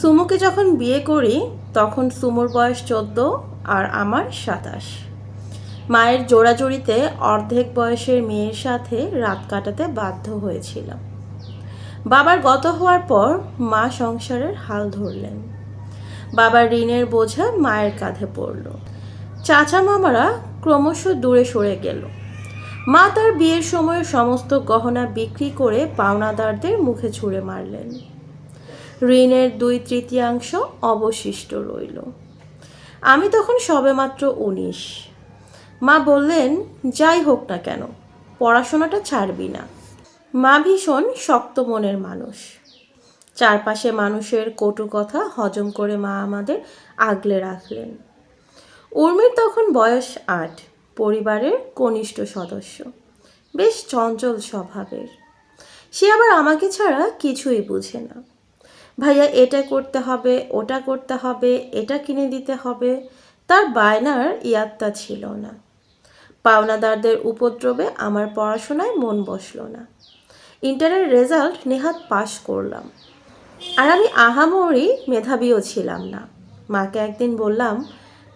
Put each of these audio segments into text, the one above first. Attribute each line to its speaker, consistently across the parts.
Speaker 1: সুমুকে যখন বিয়ে করি, তখন সুমুর বয়স চোদ্দ আর আমার সাতাশ। মায়ের জোড়াজুড়িতে অর্ধেক বয়সের মেয়ের সাথে রাত কাটাতে বাধ্য হয়েছিলাম। বাবার গত হওয়ার পর মা সংসারের হাল ধরলেন। বাবার ঋণের বোঝা মায়ের কাঁধে পড়ল। চাচা মামারা ক্রমশ দূরে সরে গেল। মা তার বিয়ের সময় সমস্ত গহনা বিক্রি করে পাওনাদারদের মুখে ছুঁড়ে মারলেন। ঋণের দুই তৃতীয়াংশ অবশিষ্ট রইল। আমি তখন সবেমাত্র উনিশ। মা বললেন, যাই হোক না কেন, পড়াশোনাটা ছাড়বি না। মা ভীষণ শক্ত মনের মানুষ। চারপাশে মানুষের কটু কথা হজম করে মা আমাদের আগলে রাখলেন। উর্মির তখন বয়স আট, পরিবারের কনিষ্ঠ সদস্য। বেশ চঞ্চল স্বভাবের। সে আবার আমাকে ছাড়া কিছুই বুঝে না। ভাইয়া, এটা করতে হবে, ওটা করতে হবে, এটা কিনে দিতে হবে। তার বায়নার ইয়াত্তা ছিল না। পাওনাদারদের উপদ্রবে আমার পড়াশোনায় মন বসল না। ইন্টারের রেজাল্ট নেহাত পাশ করলাম। আর আমি আহামরি মেধাবীও ছিলাম না। মাকে একদিন বললাম,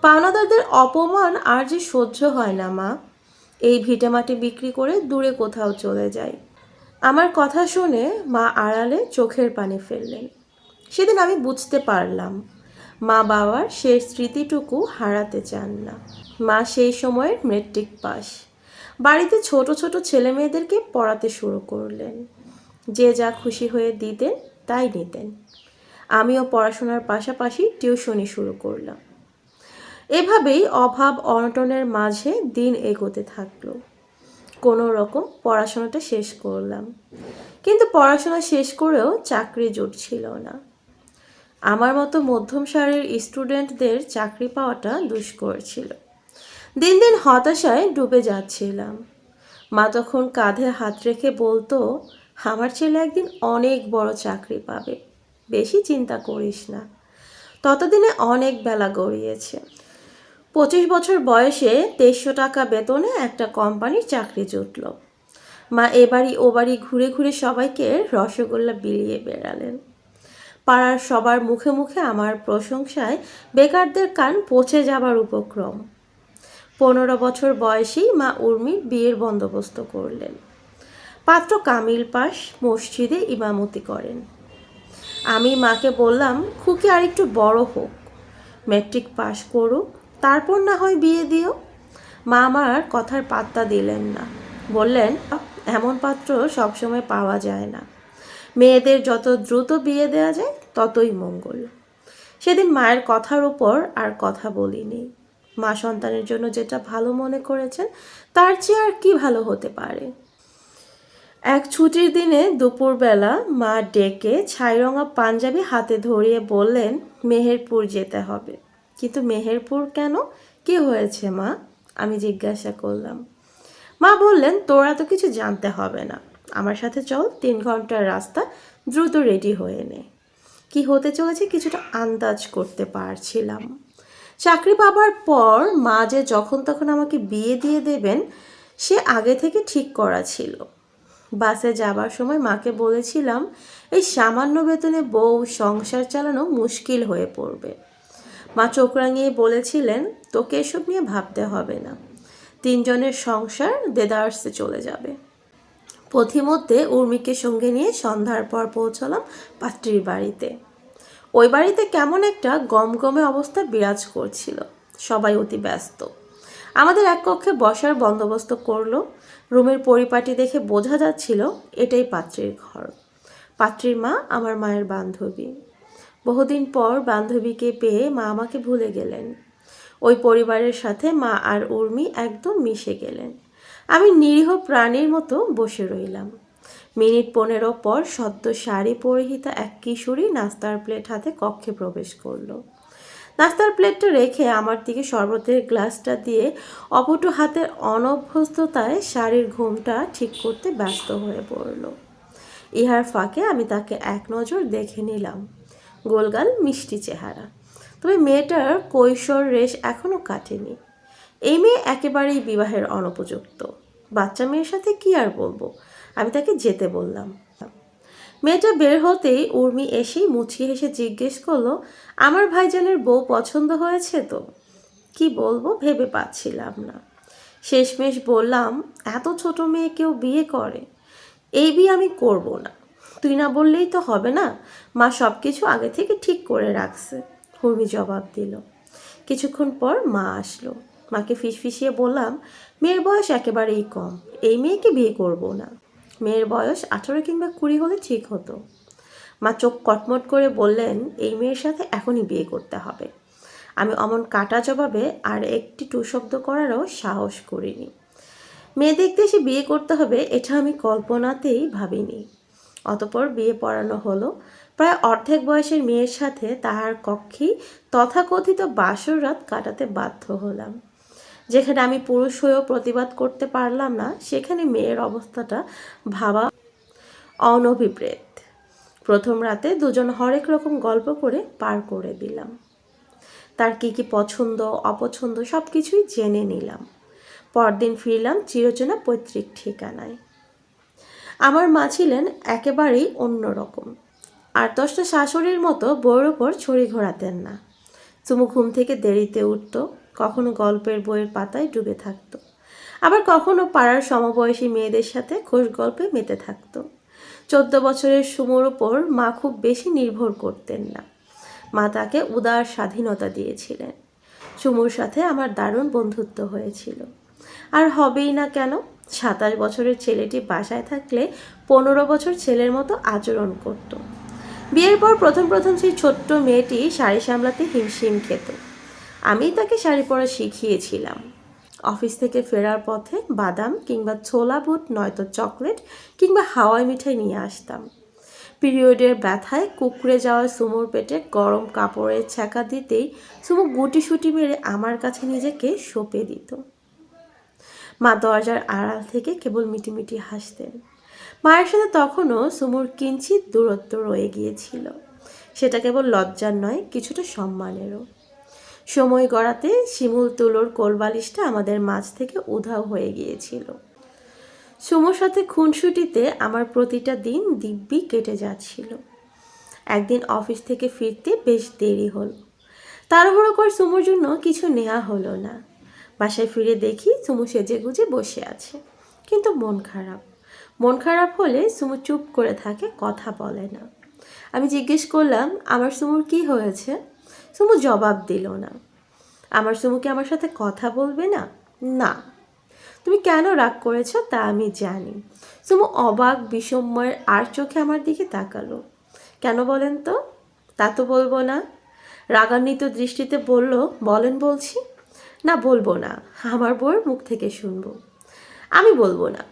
Speaker 1: পাওনাদারদের অপমান আর যে সহ্য হয় না, মা। এই ভিটেমাটি বিক্রি করে দূরে কোথাও চলে যাই। আমার কথা শুনে মা আড়ালে চোখের পানি ফেললেন। সেদিন আমি বুঝতে পারলাম, মা বাবার সেই স্মৃতিটুকু হারাতে চান না। মা সেই সময়ের মেট্রিক পাস। বাড়িতে ছোট ছোট ছেলে মেয়েদেরকে পড়াতে শুরু করলেন। যে যা খুশি হয়ে দিতেন, তাই নিতেন। আমিও পড়াশোনার পাশাপাশি টিউশনি শুরু করলাম। এভাবেই অভাব অনটনের মাঝে দিন এগোতে থাকল। কোনো রকম পড়াশোনাটা শেষ করলাম। কিন্তু পড়াশোনা শেষ করেও চাকরি জুটছিল না। আমার মতো মধ্যম সারির স্টুডেন্টদের চাকরি পাওয়াটা দুষ্কর ছিল। দিন দিন হতাশায় ডুবে যাচ্ছিলাম। মা তখন কাঁধে হাত রেখে বলতো, আমার ছেলে একদিন অনেক বড় চাকরি পাবে। বেশি চিন্তা করিস না। ততদিনে অনেক বেলা গড়িয়েছে। পঁচিশ বছর বয়সে তেইশশো টাকা বেতনে একটা কোম্পানির চাকরি জুটল। মা এবারই ও বাড়ি ঘুরে ঘুরে সবাইকে রসগোল্লা বিলিয়ে বেড়ালেন। পাড়ার সবার মুখে মুখে আমার প্রশংসায় বেকারদের কান পচে যাবার উপক্রম। পনেরো বছর বয়সেই মা উর্মির বিয়ের বন্দোবস্ত করলেন। পাত্র কামিল পাশ মসজিদে ইমামতি করেন। আমি মাকে বললাম, খুকি আর একটু বড় হোক। ম্যাট্রিক পাশ করুক, তারপর না হয় বিয়ে দিও। মা আমার কথার পাত্তা দিলেন না। বললেন এমন পাত্র সবসময় পাওয়া যায় না। মেয়েদের যত দ্রুত বিয়ে দেওয়া যায়, ততই মঙ্গল। সেদিন মায়ের কথার উপর আর কথা বলিনি। মা সন্তানের জন্য যেটা ভালো মনে করেছেন, তার চেয়ে আর কি ভালো হতে পারে? এক ছুটির দিনে দুপুরবেলা মা ডেকে ছাইরঙা পাঞ্জাবি হাতে ধরিয়ে বললেন, মেহেরপুর যেতে হবে। কিন্তু মেহেরপুর কেন? কি হয়েছে মা? আমি জিজ্ঞাসা করলাম। মা বললেন, তোরা তো কিছু জানতে হবে না। আমার সাথে চল, তিন ঘণ্টার রাস্তা, দ্রুত রেডি হয়ে নে। কি হতে চলেছে কিছুটা আন্দাজ করতে পারছিলাম। চাকরি পাবার পর মা যে যখন তখন আমাকে বিয়ে দিয়ে দেবেন, সে আগে থেকে ঠিক করা ছিল। বাসে যাবার সময় মাকে বলেছিলাম, এই সামান্য বেতনে বউ সংসার চালানো মুশকিল হয়ে পড়বে। মা চোখ রাঙিয়ে বলেছিলেন, তোকে এসব নিয়ে ভাবতে হবে না। তিনজনের সংসার দেদার্সে চলে যাবে। পথিমধ্যে উর্মিকে সঙ্গে নিয়ে সন্ধ্যার পর পৌঁছলাম পাত্রীর বাড়িতে। ওই বাড়িতে কেমন একটা গমগমে অবস্থা বিরাজ করছিল। সবাই অতি ব্যস্ত। আমাদের এক কক্ষে বসার বন্দোবস্ত করল। রুমের পরিপাটি দেখে বোঝা যাচ্ছিল এটাই পাত্রীর ঘর। পাত্রীর মা আমার মায়ের বান্ধবী। বহুদিন পর বান্ধবীকে পেয়ে মা আমাকে ভুলে গেলেন। ওই পরিবারের সাথে মা আর উর্মি একদম মিশে গেলেন। আমি নিরীহ প্রাণীর মতো বসে রইলাম। মিনিট পনেরো পর সদ্য শাড়ি পরিহিতা এক কিশোরী নাস্তার প্লেট হাতে কক্ষে প্রবেশ করল। নাস্তার প্লেটটা রেখে আমার দিকে শরবতের গ্লাসটা দিয়ে অপটু হাতের অনভ্যস্ততায় শাড়ির ঘুমটা ঠিক করতে ব্যস্ত হয়ে পড়ল। ইহার ফাঁকে আমি তাকে এক নজর দেখে নিলাম। গোলগাল মিষ্টি চেহারা। তবে মেয়েটার কৈশোর রেশ এখনও কাটেনি। এই মেয়ে একেবারেই বিবাহের অনুপযুক্ত। বাচ্চা মেয়ের সাথে কি আর বলব? আমি তাকে যেতে বললাম। মেয়েটা বের হতেই উর্মি এসেই মুছিয়ে হেসে জিজ্ঞেস করল, আমার ভাইজানের বউ পছন্দ হয়েছে তো? কি বলব? ভেবে পাচ্ছিলাম না। শেষমেশ বললাম, এত ছোট মেয়ে কেউ বিয়ে করে। এই বিয়ে আমি করব না। তুই না বললেই তো হবে না? মা সব কিছু আগে থেকে ঠিক করে রাখছে। উর্মি জবাব দিল। কিছুক্ষণ পর মা আসলো। মাকে ফিসফিসিয়ে বললাম, মেয়ের বয়স একেবারেই কম, এই মেয়েকে বিয়ে করব না। মেয়ের বয়স আঠারো কিংবা কুড়ি হলে ঠিক হতো। মা চোখ কটমট করে বললেন, এই মেয়ের সাথে এখনই বিয়ে করতে হবে। আমি অমন কাটা জবাবে আর একটি টু শব্দ করারও সাহস করিনি। মেয়ে দেখতে এসে বিয়ে করতে হবে এটা আমি কল্পনাতেই ভাবিনি। অতপর বিয়ে পড়ানো হলো। প্রায় অর্ধেক বয়সের মেয়ের সাথে তাহার কক্ষেই তথাকথিত বাসর রাত কাটাতে বাধ্য হলাম। যেখানে আমি পুরুষ হয়েও প্রতিবাদ করতে পারলাম না, সেখানে মেয়ের অবস্থাটা ভাবা অনভিপ্রেত। প্রথম রাতে দুজন হরেক রকম গল্প করে পার করে দিলাম। তার কি কি পছন্দ, অপছন্দ সব কিছুই জেনে নিলাম। পরদিন ফিরলাম চিরচেনা পৈতৃক ঠিকানায়। আমার মা ছিলেন একেবারেই অন্যরকম। আর দশটা শাশুড়ির মতো বউয়ের ওপর ছড়ি ঘোরাতেন না। চুমু ঘুম থেকে দেরিতে উঠত কখনো গল্পের বইয়ের পাতায় ডুবে থাকত। আবার কখনো পাড়ার সমবয়সী মেয়েদের সাথে খোশ গল্পে মেতে থাকতো। চোদ্দ বছরের সুমোর ওপর মা খুব বেশি নির্ভর করতেন না। মা তাকে উদার স্বাধীনতা দিয়েছিলেন। সুমোর সাথে আমার দারুণ বন্ধুত্ব হয়েছিল। আর হবেই না কেন, সাতাশ বছরের ছেলেটি বাসায় থাকলে পনেরো বছর ছেলের মতো আচরণ করত। বিয়ের পর প্রথম প্রথম সেই ছোট্ট মেয়েটি শাড়ি সামলাতে হিমশিম খেত। আমিই তাকে শাড়ি পরা শিখিয়েছিলাম। অফিস থেকে ফেরার পথে বাদাম কিংবা ছোলা বুট, নয়তো চকলেট কিংবা হাওয়াই মিঠাই নিয়ে আসতাম। পিরিয়ডের ব্যথায় কুকড়ে যাওয়া সুমোর পেটে গরম কাপড়ের ছ্যাঁকা দিতেই সুমো গুটি সুটি মেরে আমার কাছে নিজেকে সঁপে দিত। মা দরজার আড়াল থেকে কেবল মিটিমিটি হাসতেন। মায়ের সাথে তখনও সুমুর কিঞ্চিত দূরত্ব রয়ে গিয়েছিল। সেটা কেবল লজ্জার নয়, কিছুটা সম্মানেরও। সময় গড়াতে শিমুল তুলোর কোলবালিশটা আমাদের মাঝ থেকে উধাও হয়ে গিয়েছিল। সুমোর সাথে খুনসুটিতে আমার প্রতিটা দিন দিব্যি কেটে যাচ্ছিল। একদিন অফিস থেকে ফিরতে বেশ দেরি হলো। তাড়াহুড়ো করে সুমোর জন্য কিছু নেওয়া হলো না। বাসায় ফিরে দেখি সুমু সেজে গুজে বসে আছে। কিন্তু মন খারাপ। মন খারাপ হলে সুমু চুপ করে থাকে, কথা বলে না। আমি জিজ্ঞেস করলাম, আমার সুমুর কি হয়েছে? সুমু জবাব দিল না। আমার সুমুকে আমার সাথে কথা বলবে না? না। তুমি কেন রাগ করেছ তা আমি জানি। সুমু অবাক বিষময়ের আর চোখে আমার দিকে তাকালো। কেন বলেন তো? তা তো বলব না। রাগান্বিত দৃষ্টিতে বলল, বলেন বলছি। না, বলব না। আমার বউয়ের মুখ থেকে শুনব। আমি বলব না।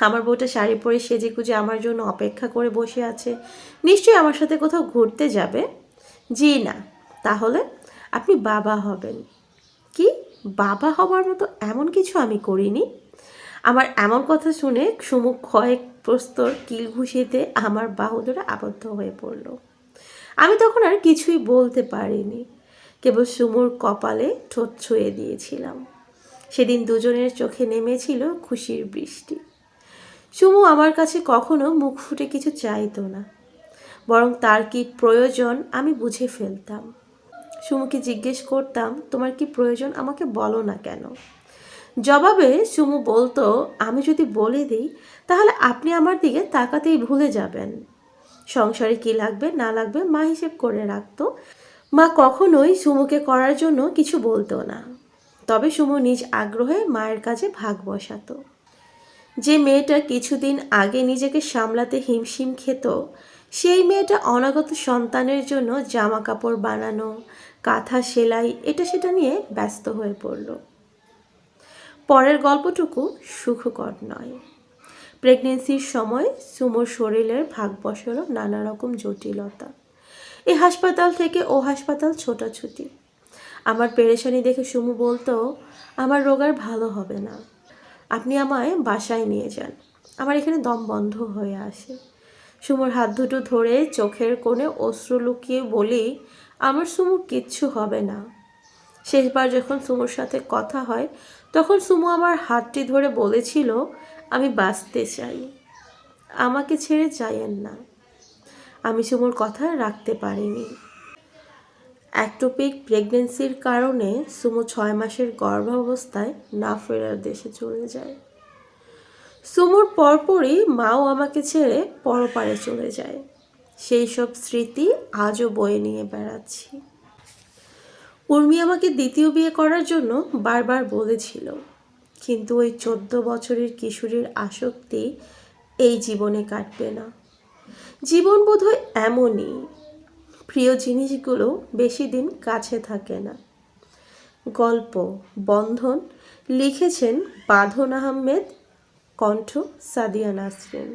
Speaker 1: আমার বউটা শাড়ি পরে সেজে গুজে আমার জন্য অপেক্ষা করে বসে আছে। নিশ্চয়ই আমার সাথে কোথাও ঘুরতে যাবে? জি না। তাহলে আপনি বাবা হবেন। কি? বাবা হবার মতো এমন কিছু আমি করিনি। আমার এমন কথা শুনে সুমুখ কয়েক প্রস্তর কিল ঘুষিতে আমার বাহু আবদ্ধ হয়ে পড়ল। আমি তখন আর কিছুই বলতে পারিনি। কেবল সুমুর কপালে ঠোঁট ছুঁয়ে দিয়েছিলাম। সেদিন দুজনের চোখে নেমেছিল খুশির বৃষ্টি। সুমু আমার কাছে কখনো মুখ ফুটে কিছু চাইতো না। বরং তার কি প্রয়োজন আমি বুঝে ফেলতাম। সুমুকে জিজ্ঞেস করতাম, তোমার কি প্রয়োজন? আমাকে বলো না কেন? জবাবে সুমু বলতো, আমি যদি বলে দিই, তাহলে আপনি আমার দিকে তাকাতেই ভুলে যাবেন। সংসারে কি লাগবে, না লাগবে, মা হিসেব করে রাখতো। মা কখনোই সুমুকে করার জন্য কিছু বলতো না। তবে সুমু নিজ আগ্রহে মায়ের কাজে ভাগ বসাতো। যে মেয়েটা কিছুদিন আগে নিজেকে সামলাতে হিমশিম খেত সেই মেয়েটা অনাগত সন্তানের জন্য জামা কাপড় বানানো, কাঁথা সেলাই, এটা সেটা নিয়ে ব্যস্ত হয়ে পড়ল। পরের গল্পটুকু সুখকর নয়। প্রেগনেন্সির সময় সুমোর শরীরের ভাগ বসল নানা রকম জটিলতা। এই হাসপাতাল থেকে ও হাসপাতাল ছোটাছুটি। আমার পেরেশানি দেখে সুমু বলতো, আমার রোগ আর ভালো হবে না। আপনি আমায় বাসায় নিয়ে যান। আমার এখানে দম বন্ধ হয়ে আসে। সুমুর হাত দুটো ধরে চোখের কোণে অশ্রু লুকিয়ে বলি, আমার সুমুর কিচ্ছু হবে না। শেষবার যখন সুমুর সাথে কথা হয়, তখন সুমু আমার হাতটি ধরে বলেছিল, আমি বাঁচতে চাই। আমাকে ছেড়ে যাইয়েন না। আমি সুমোর কথা রাখতে পারিনি। অ্যাক্টোপিক প্রেগনেন্সির কারণে সুমো ছয় মাসের গর্ভাবস্থায় না ফেরার দেশে চলে যায়। সুমোর পরপরই মাও আমাকে ছেড়ে পরপারে চলে যায়। সেই সব স্মৃতি আজও বয়ে নিয়ে বেড়াচ্ছি। উর্মি আমাকে দ্বিতীয় বিয়ে করার জন্য বারবার বলেছিল, কিন্তু ওই চোদ্দ বছরের কিশোরীর আসক্তি এই জীবনে কাটবে না। জীবন বোধহয় এমনই, প্রিয় জিনিসগুলো বেশি দিন কাছে থাকে না। গল্প, বন্ধন, লিখেছেন বাঁধন আহমেদ কণ্ঠ সাদিয়া নাসরিন।